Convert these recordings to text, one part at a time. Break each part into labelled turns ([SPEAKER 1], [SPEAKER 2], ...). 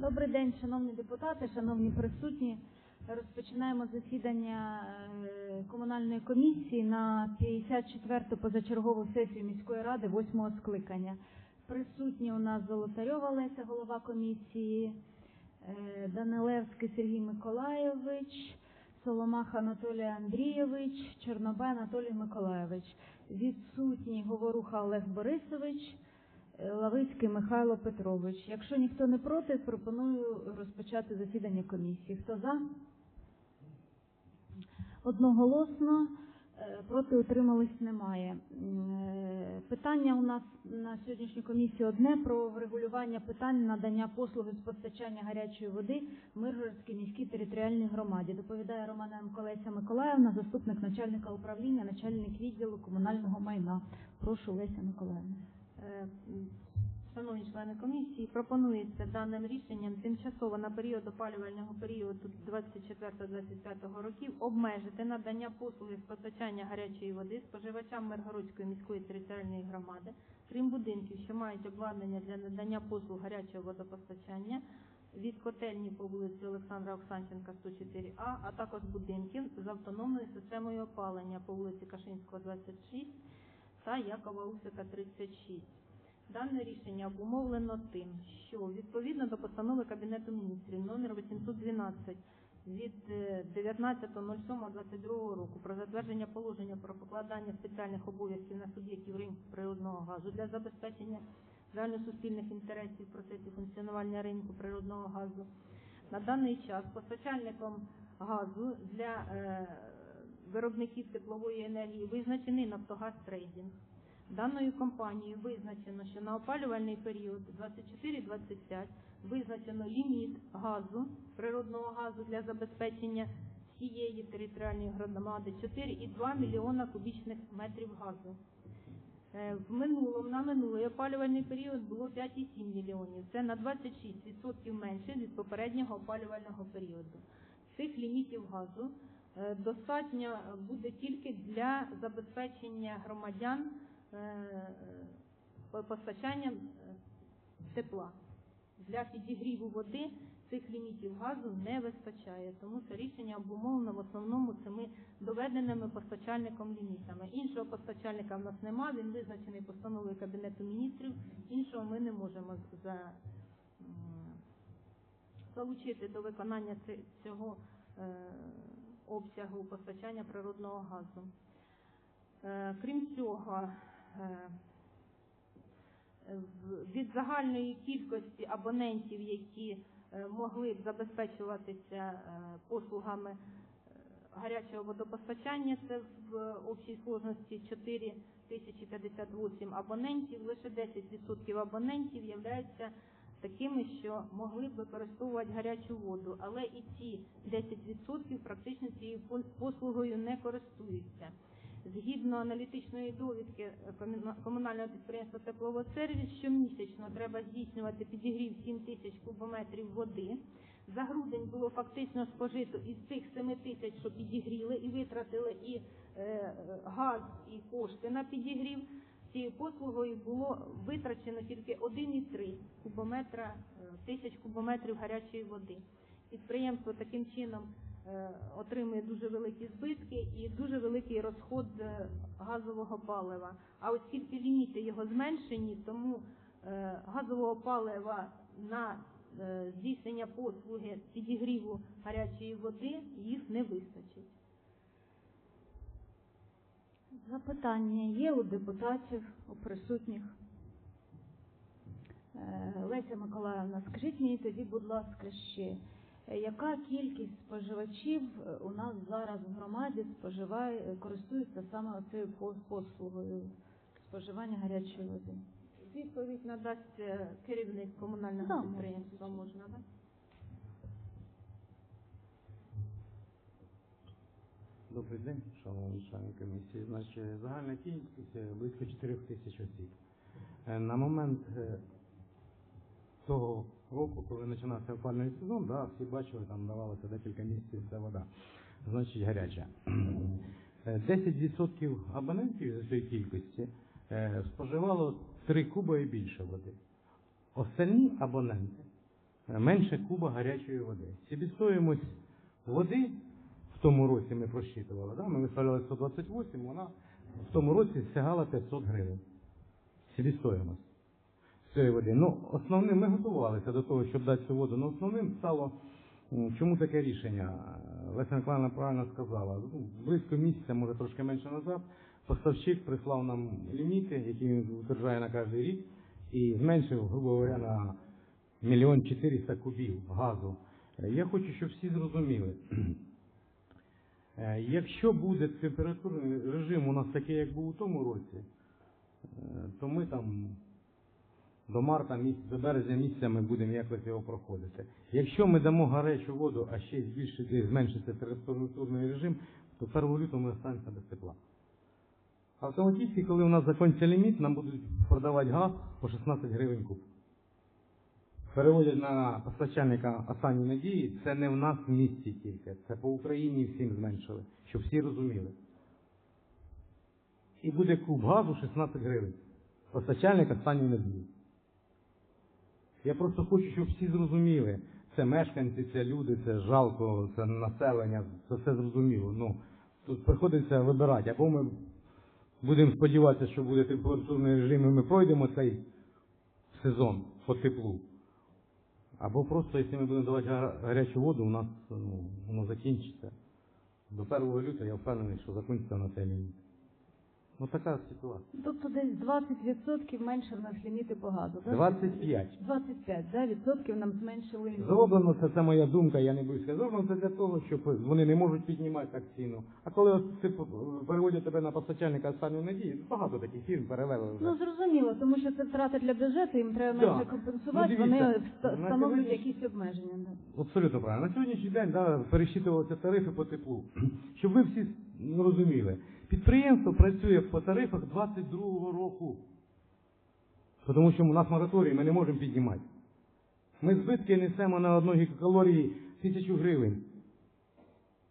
[SPEAKER 1] Добрий день, шановні депутати, шановні присутні. Розпочинаємо засідання е, комунальної комісії на 54-ту позачергову сесію міської ради 8-го скликання. Присутні у нас Золотарьова Леся, голова комісії, е, Данилевський Сергій Миколайович, Соломах Анатолій Андрійович, Чорнобай Анатолій Миколайович. Відсутній Говоруха Олег Борисович, Лавицький Михайло Петрович. Якщо ніхто не проти, пропоную розпочати засідання комісії. Хто за? Одноголосно. Е, Проти утримались немає. Е, Питання у нас на сьогоднішню комісію одне про врегулювання питань надання послуги з постачання гарячої води в Миргородській міській територіальній громаді. Доповідає Романенко Леся Миколаївна, заступник начальника управління, начальник відділу комунального майна. Прошу Леся Миколаївна.
[SPEAKER 2] Шановні члени комісії, пропонується даним рішенням тимчасово на період опалювального періоду 24-25 років обмежити надання послуги з постачання гарячої води споживачам Миргородської міської територіальної громади, крім будинків, що мають обладнання для надання послуг гарячого водопостачання від котельні по вулиці Олександра Оксанченка 104А, а також будинків з автономною системою опалення по вулиці Кашинського 26 та Якова Усика 36. Дане рішення обумовлено тим, що відповідно до постанови Кабінету міністрів номер 812 від е, 19.07.22 року про затвердження положення про покладання спеціальних обов'язків на суб'єктів ринку природного газу для забезпечення загальносуспільних інтересів в процесі функціонування ринку природного газу. На даний час постачальником газу для е, виробників теплової енергії визначений Нафтогаз Трейдінг. Даною компанією визначено, що на опалювальний період 24-25 визначено ліміт газу, природного газу для забезпечення всієї територіальної громади 4,2 мільйона кубічних метрів газу. Е, В минулому на минулий опалювальний період було 5,7 мільйонів. Це на 26% менше від попереднього опалювального періоду. Цих лімітів газу е, достатньо буде тільки для забезпечення громадян постачанням е, тепла. Для підігріву води цих лімітів газу не вистачає, тому це рішення обумовлено в основному цими доведеними постачальником лімітами. Іншого постачальника в нас немає, він визначений постановою Кабінету міністрів, іншого ми не можемо за, залучити до виконання цього е, обсягу постачання природного газу. Е, Крім цього, е, від загальної кількості абонентів, які е, могли б забезпечуватися е, послугами е, гарячого водопостачання, це в общій сложності 4058 абонентів, лише 10% абонентів являються такими, що могли б використовувати гарячу воду, але і ці 10% практично цією пос- послугою не користуються. Згідно аналітичної довідки е, комунального підприємства «Тепловодсервіс», щомісячно треба здійснювати підігрів 7 тисяч кубометрів води. За грудень було фактично спожито із цих 7 тисяч, що підігріли, і витратили і е, газ, і кошти на підігрів. Цією послугою було витрачено тільки 1,3 кубометра, е, тисяч кубометрів гарячої води. Підприємство таким чином отримує дуже великі збитки і дуже великий розход е, газового палива. А оскільки ліміти його зменшені, тому е, газового палива на е, здійснення послуги підігріву гарячої води їх не вистачить.
[SPEAKER 1] Запитання є у депутатів, у присутніх. Е, Леся Миколаївна, скажіть мені тоді, будь ласка, ще, е, яка кількість споживачів е, у нас зараз в громаді споживає, е, користується саме цією послугою споживання гарячої води?
[SPEAKER 2] Відповідь надасть е, керівник комунального підприємства. Можна так?
[SPEAKER 3] Добрий день, шановні члени комісії. Значить, загальна кількість е, близько 4 тисяч осіб. Е, На момент е, того року, коли починався опальний сезон, да, всі бачили, там давалося декілька місяців ця вода, значить гаряча. Е, 10% абонентів з цієї кількості е, споживало 3 куби і більше води. Остальні абоненти е, менше куба гарячої води. Себістоїмость води в тому році ми просчитували, да? ми виставляли 128, вона в тому році сягала 500 гривень. Себістоїмость цієї води. Ну, основним ми готувалися до того, щоб дати цю воду. Ну, основним стало, чому таке рішення? Леся Миколаївна правильно сказала. Ну, близько місяця, може трошки менше назад, поставщик прислав нам ліміти, які він утверджає на кожен рік, і зменшив, грубо говоря, на мільйон 400 кубів газу. Я хочу, щоб всі зрозуміли. Е, Якщо буде температурний режим у нас такий, як був у тому році, е, то ми там до марта до березня місяця ми будемо якось його проходити. Якщо ми дамо гарячу воду, а ще збільшити, зменшиться температурний режим, то 1 лютого ми останемося без тепла. Автоматично, коли у нас закінчиться ліміт, нам будуть продавати газ по 16 гривень куб. Переводять на постачальника останні надії, це не в нас в місті тільки, це по Україні всім зменшили, щоб всі розуміли. І буде куб газу 16 гривень. Постачальник останньої надії. Я просто хочу, щоб всі зрозуміли. Це мешканці, це люди, це жалко, це населення, це все зрозуміло. Ну, тут приходиться вибирати. Або ми будемо сподіватися, що буде температурний режим, і ми пройдемо цей сезон по теплу. Або просто, якщо ми будемо давати гарячу воду, у нас ну, воно закінчиться. До 1 лютого я впевнений, що закінчиться на цей ліміт. Ну така ситуація.
[SPEAKER 1] Тобто десь 20% менше в нас ліміти по газу. да?
[SPEAKER 3] 25.
[SPEAKER 1] 25, да, відсотків нам зменшили.
[SPEAKER 3] Зроблено це, це моя думка, я не боюся. Зроблено це для того, щоб вони не можуть піднімати так ціну. А коли ось ти переводять тебе на постачальника останньої надії, багато таких фірм перевели вже.
[SPEAKER 1] Ну зрозуміло, тому що це втрати для бюджету, їм треба
[SPEAKER 3] Да.
[SPEAKER 1] менше компенсувати,
[SPEAKER 3] Ну, дивіться,
[SPEAKER 1] вони вста-
[SPEAKER 3] на
[SPEAKER 1] встановлюють
[SPEAKER 3] сьогодні-
[SPEAKER 1] якісь обмеження. Да.
[SPEAKER 3] Абсолютно правильно. На сьогоднішній день да, пересчитувалися тарифи по теплу. Щоб ви всі розуміли, підприємство працює по тарифах 22-го року. Тому що у нас мораторій, ми не можемо піднімати. Ми збитки несемо на одну гігакалорії тисячу гривень.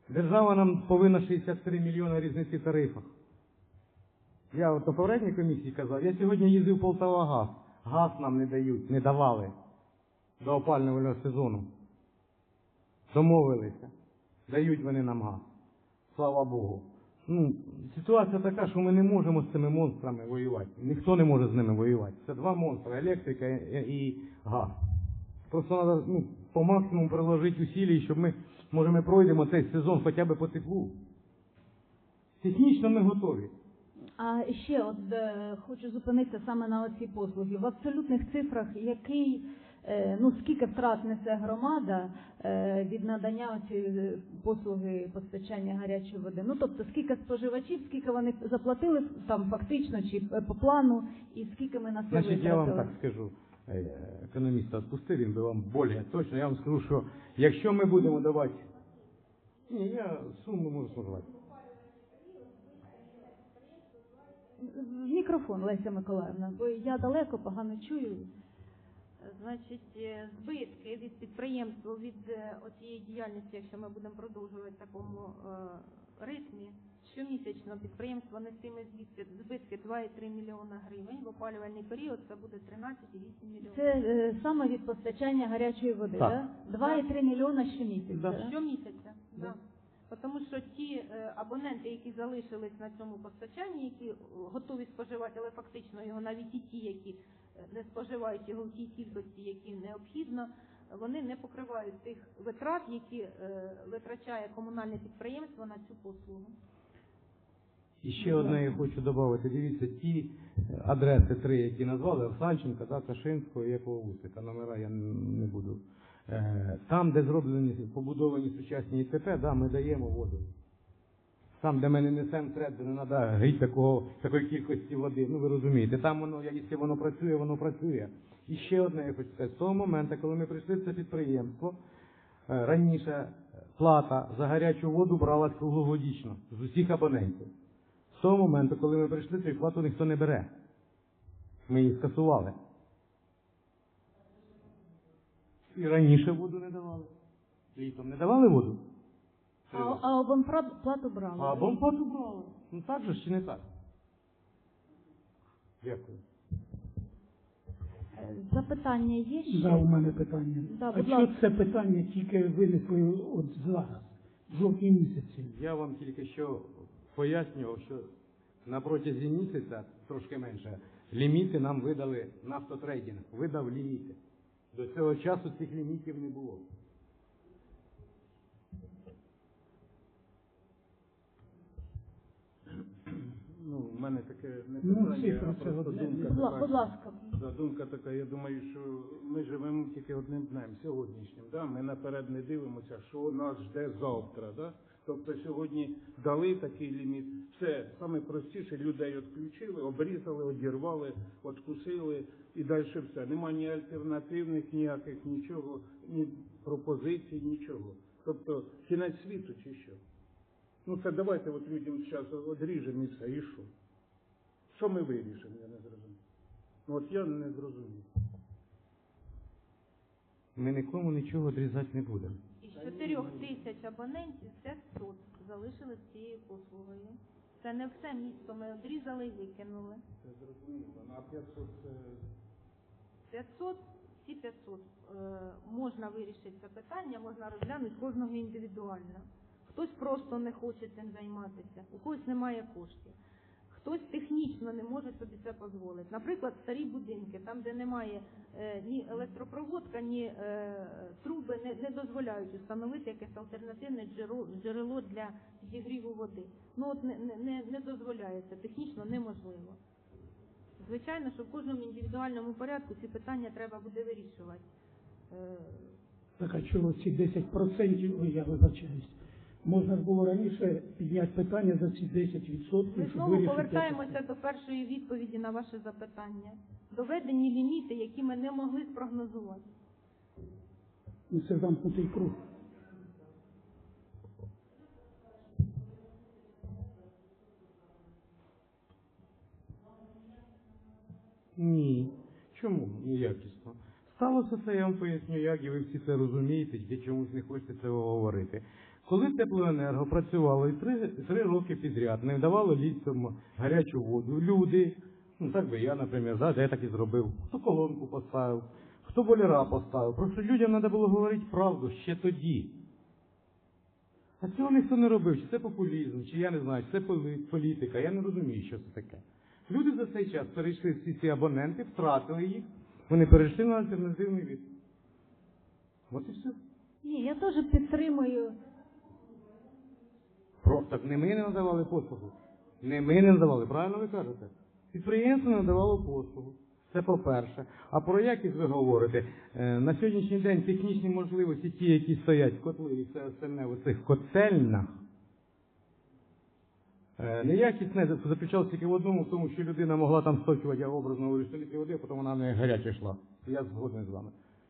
[SPEAKER 3] Держава нам повинна 63 мільйони різниці в тарифах. Я от на попередній комісії казав, я сьогодні їздив Полтава газ. Газ нам не дають, не давали до опалювального сезону. Домовилися. Дають вони нам газ. Слава Богу. Ну, ситуація така, що ми не можемо з цими монстрами воювати. Ніхто не може з ними воювати. Це два монстри електрика і газ. Просто треба ну, по максимуму приложити усилий, щоб ми, може, ми пройдемо цей сезон хоча б по теплу. Технічно ми готові.
[SPEAKER 1] А ще от е, хочу зупинитися саме на оці послуги. В абсолютних цифрах, який ну скільки втрат несе громада е, від надання цієї послуги постачання гарячої води? Ну тобто скільки споживачів, скільки вони заплатили там фактично чи е, по плану, і скільки ми на це
[SPEAKER 3] Значить, я вам так скажу, е, економіста відпустив, він би вам більш точно. Я вам скажу, що якщо ми будемо давати. Ні, я суму можу назвати.
[SPEAKER 1] В мікрофон, Леся Миколаївна, бо я далеко погано чую.
[SPEAKER 2] Значить, е, збитки від підприємства від е, оцієї діяльності, якщо ми будемо продовжувати в такому е, ритмі, щомісячно підприємство нестиме збитки, збитки 2,3 мільйона гривень. В опалювальний період це буде 13,8 мільйонів.
[SPEAKER 1] Це е, саме від постачання гарячої води,
[SPEAKER 3] Так.
[SPEAKER 1] да? 2,3 мільйона щомісяця.
[SPEAKER 3] Да.
[SPEAKER 2] Щомісяця,
[SPEAKER 3] Да.
[SPEAKER 2] да. Тому що ті е, абоненти, які залишились на цьому постачанні, які е, готові споживати, але фактично його навіть і ті, які е, не споживають його в тій кількості, які необхідно, вони не покривають тих витрат, які витрачає комунальне підприємство на цю послугу.
[SPEAKER 3] І ще одне я хочу додати. Дивіться, ті адреси три, які назвали, Овсанченка, да, Кашинського і Якова Вусика, номера я не буду. Е, Там, де зроблені, побудовані сучасні ІТП, да, ми даємо воду. Там, де ми не несемо трет, де не треба гріти такого, такої кількості води. Ну ви розумієте, там воно, якщо воно працює, воно працює. І ще одне я хочу сказати, з того моменту, коли ми прийшли в це підприємство, е, раніше плата за гарячу воду бралась круглогодічно з усіх абонентів. З того моменту, коли ми прийшли, цю плату ніхто не бере. Ми її скасували. І раніше воду не давали. Літом не давали воду?
[SPEAKER 1] А, а абонплату брали.
[SPEAKER 3] А абонплату брали. Ну так же чи не так? Дякую.
[SPEAKER 1] Е, Запитання є ще?
[SPEAKER 4] Да, у мене питання.
[SPEAKER 1] Да,
[SPEAKER 4] а
[SPEAKER 1] будь
[SPEAKER 4] що
[SPEAKER 1] ласка.
[SPEAKER 4] це питання тільки виникли от зараз, в жовтні місяці?
[SPEAKER 3] Я вам тільки що пояснював, що на протязі місяця, трошки менше, ліміти нам видали нафтотрейдинг, видав ліміти. До цього часу цих лімітів не було.
[SPEAKER 5] Ну, в мене таке не
[SPEAKER 4] Ну,
[SPEAKER 5] питання, а просто думка
[SPEAKER 1] будь ласка.
[SPEAKER 5] Да, думка така, я думаю, що ми живемо тільки одним днем, сьогоднішнім. Да? Ми наперед не дивимося, що нас жде завтра. Да? Тобто сьогодні дали такий ліміт. Все, саме простіше, людей відключили, обрізали, одірвали, откусили і далі все. Нема ні альтернативних ніяких, нічого, ні пропозицій, нічого. Тобто кінець світу чи що? Ну це давайте от людям зараз одріжемо і все, і що? Що ми вирішимо, я не зрозумів. Ну от я не зрозумів.
[SPEAKER 3] Ми нікому нічого відрізати не будемо.
[SPEAKER 2] Із 4 тисяч абонентів 500 залишили з цією послугою. Це не все місто ми одрізали і викинули.
[SPEAKER 5] Це зрозуміло. Ну, а 500 це...
[SPEAKER 2] 500, всі 500 е, можна вирішити це питання, можна розглянути кожного індивідуально. Хтось просто не хоче цим займатися, у когось немає коштів. Хтось технічно не може собі це дозволити. Наприклад, старі будинки, там, де немає е, ні електропроводка, ні е, труби, не, не дозволяють встановити якесь альтернативне джерело, джерело для зігріву води. Ну от не, не, не, дозволяється, технічно неможливо. Звичайно, що в кожному індивідуальному порядку ці питання треба буде вирішувати. Е,
[SPEAKER 4] Так а чого ці 10%, я вибачаюсь, можна ж було раніше підняти питання за ці 10%,
[SPEAKER 2] Ми
[SPEAKER 4] щоб
[SPEAKER 2] знову
[SPEAKER 4] вирішити.
[SPEAKER 2] повертаємося до першої відповіді на ваше запитання. Доведені ліміти, які ми не могли спрогнозувати.
[SPEAKER 4] Ну, це замкнутий круг.
[SPEAKER 3] Ні. Чому неякісно? Сталося це, я вам поясню, як, і ви всі це розумієте, тільки чомусь не хочете цього говорити. Коли теплоенерго працювало і три, три роки підряд, не давало літом гарячу воду, люди, ну так би я, наприклад, де я так і зробив, хто колонку поставив, хто боляра поставив. Просто людям треба було говорити правду ще тоді. А цього ніхто не робив, чи це популізм, чи я не знаю, чи це політика, я не розумію, що це таке. Люди за цей час перейшли всі ці абоненти, втратили їх, вони перейшли на альтернативний від. От і все.
[SPEAKER 1] Ні, я теж підтримую.
[SPEAKER 3] Просто не ми не надавали послугу. Не ми не надавали, правильно ви кажете? Підприємство не надавало послугу. Це по-перше. А про якість ви говорите? Е, на сьогоднішній день технічні можливості, ті, які стоять в котли і все остальне в цих котельнях, е, неякість не заключалася тільки в одному, в тому, що людина могла там сточувати, образно 100 літрів води, а потім вона не гаряча йшла. Я згоден з вами.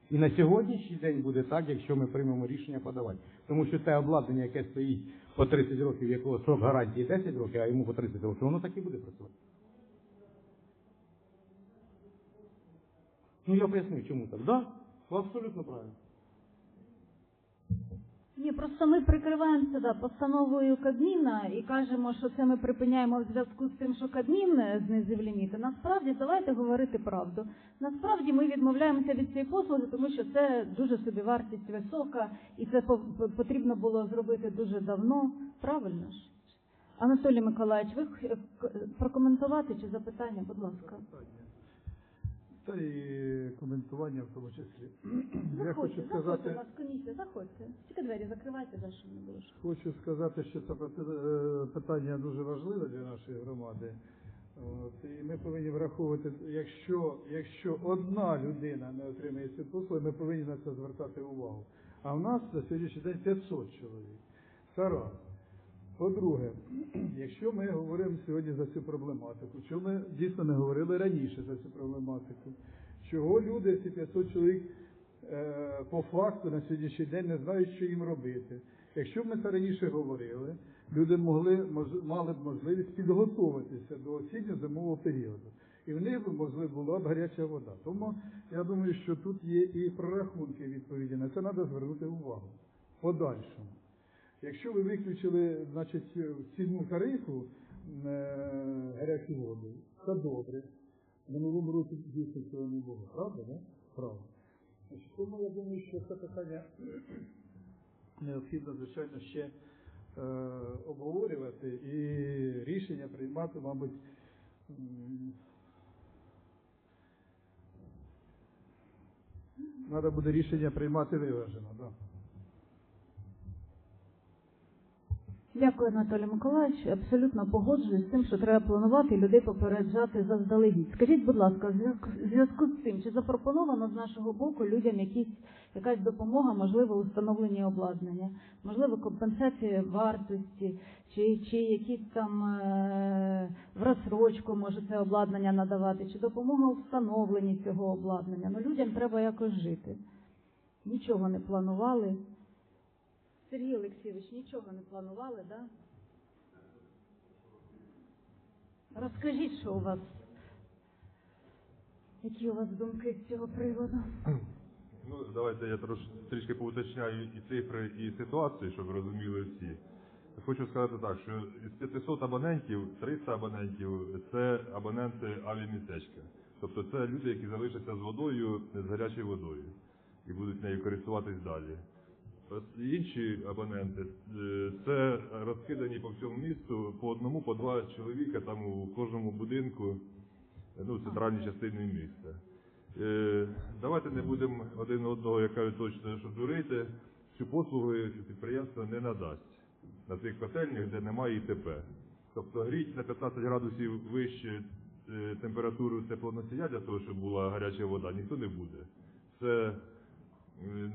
[SPEAKER 3] І на сьогоднішній день буде так, якщо ми приймемо рішення подавати. Тому що те обладнання, яке стоїть по 30 років, якого срок гарантії 10 років, а йому по 30 років, воно так і буде працювати. Ну я поясню, чому так. Да? Ви абсолютно правильно.
[SPEAKER 1] Ні, просто ми прикриваємося постановою Кабміна і кажемо, що це ми припиняємо в зв'язку з тим, що Кабмін е, знизив ліміти. Насправді, давайте говорити правду. Насправді ми відмовляємося від цієї послуги, тому що це дуже собівартість висока, і це по- по- потрібно було зробити дуже давно. Правильно ж? Анатолій Миколаївич, ви к- прокоментувати чи запитання, будь ласка.
[SPEAKER 6] Та і коментування в тому числі. Я
[SPEAKER 1] Заходьте,
[SPEAKER 6] хочу
[SPEAKER 1] заходьте, у
[SPEAKER 6] сказати,
[SPEAKER 1] комісія, заходьте. Тільки двері закривайте, да, щоб не було.
[SPEAKER 6] хочу сказати, що це е, питання дуже важливе для нашої громади. От, і ми повинні враховувати, якщо, якщо одна людина не отримає ці послуги, ми повинні на це звертати увагу. А в нас на сьогоднішній день 500 чоловік. Це раз. По-друге, якщо ми говоримо сьогодні за цю проблематику, чому ми дійсно не говорили раніше за цю проблематику, чого люди, ці 500 чоловік, е, по факту на сьогоднішній день не знають, що їм робити. Якщо б ми це раніше говорили, люди могли, мали б можливість підготуватися до осінньо-зимового періоду. І в них можливо, була б гаряча вода. Тому я думаю, що тут є і прорахунки відповіді. На це треба звернути увагу. Подальшому. Якщо ви виключили значить, в ціну тарифу е, гарячу воду, це добре. Минулому році дійсно цього не було. Правда, да? Правда. Значить, тому я думаю, що це питання необхідно, звичайно, ще е, обговорювати і рішення приймати, мабуть, треба буде рішення приймати виважено. Да.
[SPEAKER 1] Дякую, Анатолій Миколаївич. Абсолютно погоджуюсь з тим, що треба планувати і людей попереджати заздалегідь. Скажіть, будь ласка, в зв'язку- з цим, чи запропоновано з нашого боку людям якісь, якась допомога, можливо, у обладнання, можливо, компенсація вартості, чи, чи якісь там е, в розсрочку може це обладнання надавати, чи допомога у встановленні цього обладнання. Ну, людям треба якось жити. Нічого не планували. Сергій Олексійович, нічого не планували? Да? Розкажіть, що у вас, які у вас думки з цього приводу?
[SPEAKER 7] Ну, давайте я трош, трішки поуточняю і цифри, і ситуацію, щоб розуміли всі. Хочу сказати так, що із 500 абонентів 300 абонентів це абоненти авіамістечка. Тобто це люди, які залишаться з водою, з гарячою водою і будуть нею користуватись далі. Інші абоненти е, це розкидані по всьому місту по одному, по два чоловіка там у кожному будинку, ну, в центральній частині міста. Е, Давайте не будемо один одного, як кажуть точно, що дурити. Цю послугу підприємство не надасть на тих котельнях, де немає ІТП. Тобто гріть на 15 градусів вище е, температуру теплоносія для того, щоб була гаряча вода, ніхто не буде. Це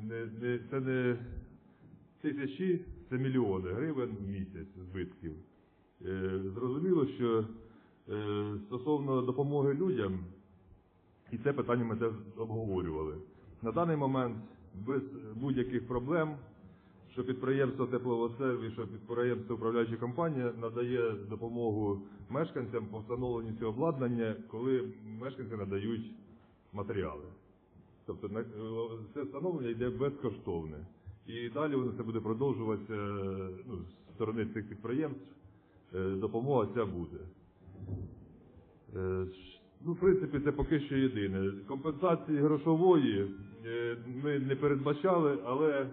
[SPEAKER 7] не, не, це не тисячі, це мільйони гривень в місяць збитків. Е, Зрозуміло, що е, стосовно допомоги людям, і це питання ми теж обговорювали. На даний момент без будь-яких проблем, що підприємство тепловосерві, що підприємство управляюча компанія надає допомогу мешканцям по встановленню цього обладнання, коли мешканці надають матеріали. Тобто е, це встановлення йде безкоштовне. І далі воно це буде продовжуватися е, ну, з сторони цих підприємств. е, Допомога ця буде. Е, Ну, в принципі, це поки що єдине. Компенсації грошової ми не передбачали, але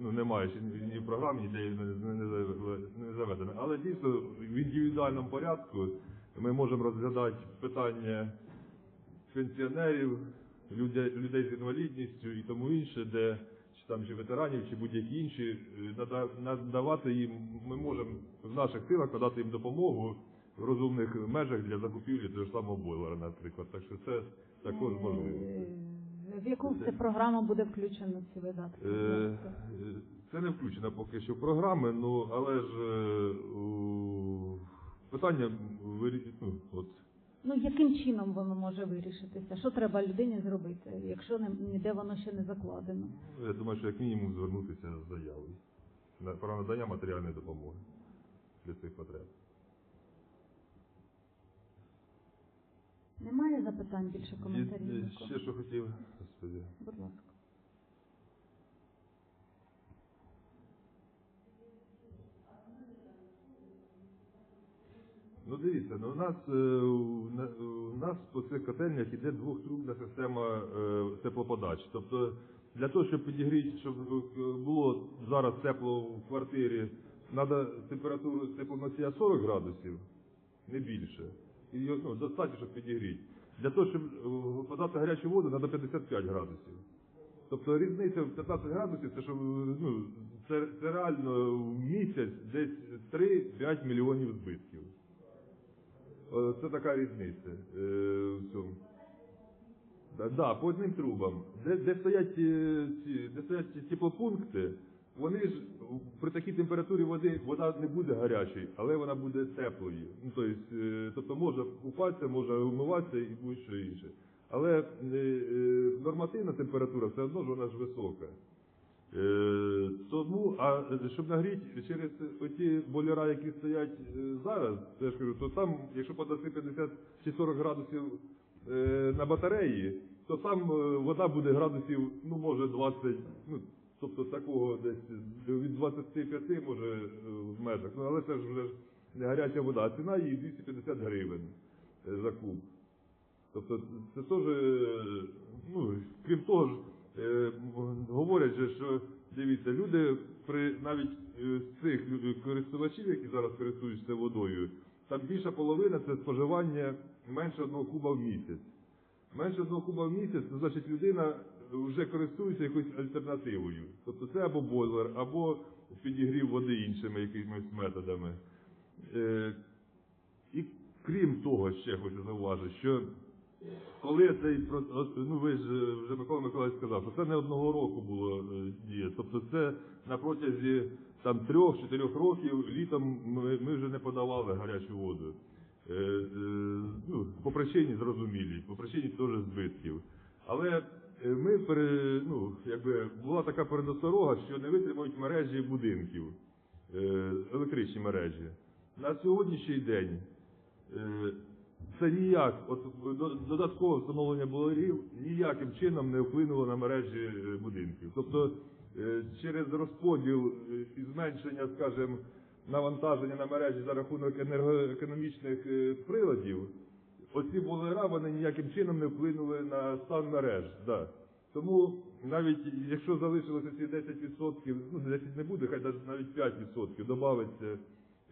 [SPEAKER 7] ну, немає ще ні в програмі, ніде не, не, не заве- не заведено. Але дійсно в індивідуальному порядку ми можемо розглядати питання пенсіонерів, людей, з інвалідністю і тому інше, де там чи ветеранів, чи будь-які інші, е, надавати їм, ми можемо в наших силах надати їм допомогу в розумних межах для закупівлі того ж самого бойлера, наприклад. Так що це також можливо.
[SPEAKER 1] Е, В яку це програму буде включено ці видатки?
[SPEAKER 7] Е, Це не включено поки що в програми, ну але ж питання ну, от,
[SPEAKER 1] Ну, яким чином воно може вирішитися? Що треба людині зробити, якщо не- ніде воно ще не закладено?
[SPEAKER 7] я думаю, що як мінімум звернутися з заявою на про надання матеріальної допомоги для цих потреб.
[SPEAKER 1] Немає запитань більше коментарів?
[SPEAKER 7] Є- е,
[SPEAKER 1] нікого?
[SPEAKER 7] ще що хотів, господи.
[SPEAKER 1] Будь ласка.
[SPEAKER 7] Ну дивіться, ну у нас е, у нас по цих котельнях іде двохтрубна система е, теплоподачі. Тобто для того, щоб підігріти, щоб е, було зараз тепло в квартирі, треба температуру теплоносія 40 градусів, не більше. І ну, достатньо, щоб підігріти. Для того, щоб подати гарячу воду, треба 55 градусів. Тобто різниця в 15 градусів, це що ну, це, це реально в місяць десь 3-5 мільйонів збитків. Е, Це така різниця е. Да, по одним трубам. Де, де стоять е, ці, де стоять теплопункти, вони ж при такій температурі води вода не буде гарячою, але вона буде теплою. Ну, е, тобто може купатися, може умиватися і будь-що інше. Але нормативна температура все одно ж вона ж висока. Е, тому, а щоб нагріти через оті бойлера, які стоять е, зараз, це ж кажу, то там, якщо подаси 50 чи 40 градусів е, на батареї, то там вода буде градусів, ну може 20, ну тобто такого десь від 25 може в межах. Ну але це ж вже не гаряча вода, а ціна її 250 гривень за куб. Тобто це теж, ну, крім того ж, говорять же, що дивіться, люди при навіть е, цих користувачів, які зараз користуються водою, там більша половина це споживання менше одного куба в місяць. Менше одного куба в місяць, це значить людина вже користується якоюсь альтернативою. Тобто це або бойлер, або підігрів води іншими якимись методами. Е, і крім того, ще хочу зауважити, що коли цей ну ви ж е, вже Микола Миколаївич сказав, що це не одного року було е, діє. Тобто це на протязі там трьох-чотирьох років літом ми, ми вже не подавали гарячу воду. Е, е, ну, по причині зрозумілій, по причині теж збитків. Але е, ми пере, ну, якби була така передосторога, що не витримують мережі будинків, е, електричні мережі. На сьогоднішній день це ніяк, от додаткове встановлення бойлерів ніяким чином не вплинуло на мережі е, будинків. Тобто е, через розподіл е, і зменшення, скажімо, навантаження на мережі за рахунок енергоекономічних е, приладів, оці бойлера вони ніяким чином не вплинули на стан мереж. Да. Тому навіть якщо залишилося ці 10%, ну 10 не буде, хай навіть 5% додається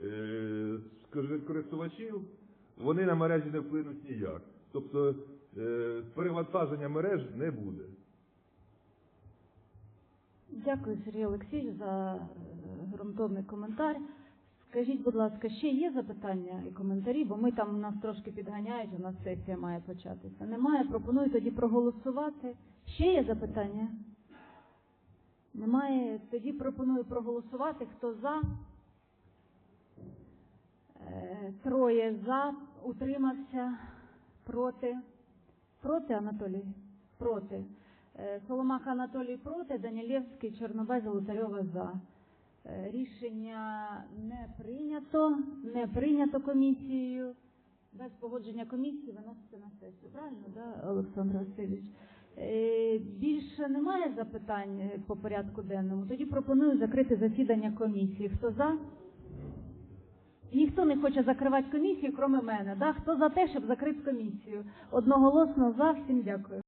[SPEAKER 7] е, користувачів, вони на мережі не вплинуть ніяк. Тобто е, перевантаження мереж не буде.
[SPEAKER 1] Дякую, Сергій Олексійович, за е, ґрунтовний коментар. Скажіть, будь ласка, ще є запитання і коментарі, бо ми там нас трошки підганяють, у нас сесія має початися. Немає, пропоную тоді проголосувати. Ще є запитання? Немає. Тоді пропоную проголосувати. Хто за? Троє за, утримався, проти. Проти, Анатолій? Проти. Е, Соломаха Анатолій проти, Данілєвський, Чорнобай, Золотарьова за. Е, Рішення не прийнято, не прийнято комісією. Без погодження комісії виноситься на сесію. Правильно, да, Олександр Васильович? Е, Більше немає запитань по порядку денному. Тоді пропоную закрити засідання комісії. Хто за? Ніхто не хоче закривати комісію, крім мене. Да? Хто за те, щоб закрити комісію? Одноголосно за. Всім дякую.